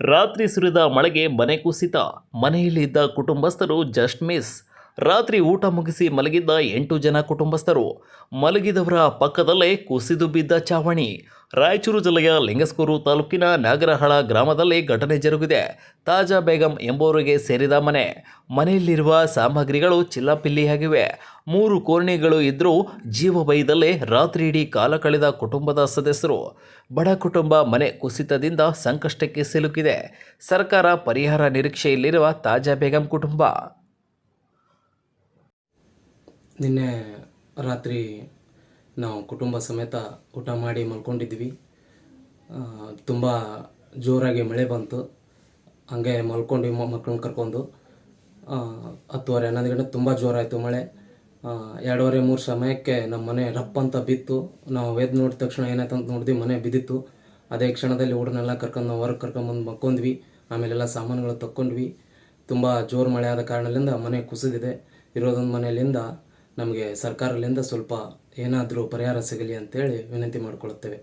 ರಾತ್ರಿ ಸುರಿದ ಮಳೆಗೆ ಮನೆ ಕುಸಿತ. ಮನೆಯಲ್ಲಿದ್ದ ಕುಟುಂಬಸ್ಥರು ಜಸ್ಟ್ ಮಿಸ್ ರಾತ್ರಿ ಊಟ ಮುಗಿಸಿ ಮಲಗಿದ್ದ ಎಂಟು ಜನ ಕುಟುಂಬಸ್ಥರು. ಮಲಗಿದವರ ಪಕ್ಕದಲ್ಲೇ ಕುಸಿದು ಬಿದ್ದ ಚಾವಣಿ. ರಾಯಚೂರು ಜಿಲ್ಲೆಯ ಲಿಂಗಸ್ಕೂರು ತಾಲೂಕಿನ ನಾಗರಹಳ ಗ್ರಾಮದಲ್ಲಿ ಘಟನೆ ಜರುಗಿದೆ. ತಾಜಾ ಬೇಗಂ ಎಂಬುವರಿಗೆ ಸೇರಿದ ಮನೆ. ಮನೆಯಲ್ಲಿರುವ ಸಾಮಗ್ರಿಗಳು ಚಿಲ್ಲಪಿಲ್ಲಿಯಾಗಿವೆ. ಮೂರು ಕೋಣೆಗಳು ಇದ್ದರೂ ಜೀವ ಭಯದಲ್ಲೇ ರಾತ್ರಿ ಇಡೀ ಕಾಲ ಕಳೆದ ಕುಟುಂಬದ ಸದಸ್ಯರು. ಬಡ ಕುಟುಂಬ ಮನೆ ಕುಸಿತದಿಂದ ಸಂಕಷ್ಟಕ್ಕೆ ಸಿಲುಕಿದೆ. ಸರ್ಕಾರ ಪರಿಹಾರ ನಿರೀಕ್ಷೆಯಲ್ಲಿರುವ ತಾಜಾ ಬೇಗಂ ಕುಟುಂಬ. ನಿನ್ನೆ ರಾತ್ರಿ ನಾವು ಕುಟುಂಬ ಸಮೇತ ಊಟ ಮಾಡಿ ಮಲ್ಕೊಂಡಿದ್ವಿ. ತುಂಬ ಜೋರಾಗಿ ಮಳೆ ಬಂತು. ಹಂಗೆ ಮಲ್ಕೊಂಡು ಮಕ್ಕಳನ್ನ ಕರ್ಕೊಂಡು ಹತ್ತುವರೆ, ಹನ್ನೊಂದು ಗಂಟೆ ತುಂಬ ಜೋರಾಯಿತು ಮಳೆ. ಎರಡೂವರೆ, ಮೂರು ಸಮಯಕ್ಕೆ ನಮ್ಮ ಮನೆ ರಪ್ಪ ಅಂತ ಬಿತ್ತು. ನಾವು ವೇದ ನೋಡಿದ ತಕ್ಷಣ ಏನಾಯ್ತು ಅಂತ ನೋಡಿದ್ವಿ, ಮನೆ ಬಿದ್ದಿತ್ತು. ಅದೇ ಕ್ಷಣದಲ್ಲಿ ಹುಡುಗನೆಲ್ಲ ಕರ್ಕೊಂಡು ನಾವು ಹೊರಗೆ ಕರ್ಕೊಂಬಂದು ಮಕ್ಕೊಂಡ್ವಿ ಆಮೇಲೆಲ್ಲ ಸಾಮಾನುಗಳು ತಕ್ಕೊಂಡ್ವಿ. ತುಂಬ ಜೋರು ಮಳೆ ಆದ ಕಾರಣದಿಂದ ಮನೆ ಕುಸಿದಿದೆ. ಇರೋದೊಂದು ಮನೆಯಲ್ಲಿಂದ ನಮಗೆ ಸರ್ಕಾರದಿಂದ ಸ್ವಲ್ಪ ಏನಾದರೂ ಪರಿಹಾರ ಸಿಗಲಿ ಅಂತೇಳಿ ವಿನಂತಿ ಮಾಡಿಕೊಳ್ಳುತ್ತೇವೆ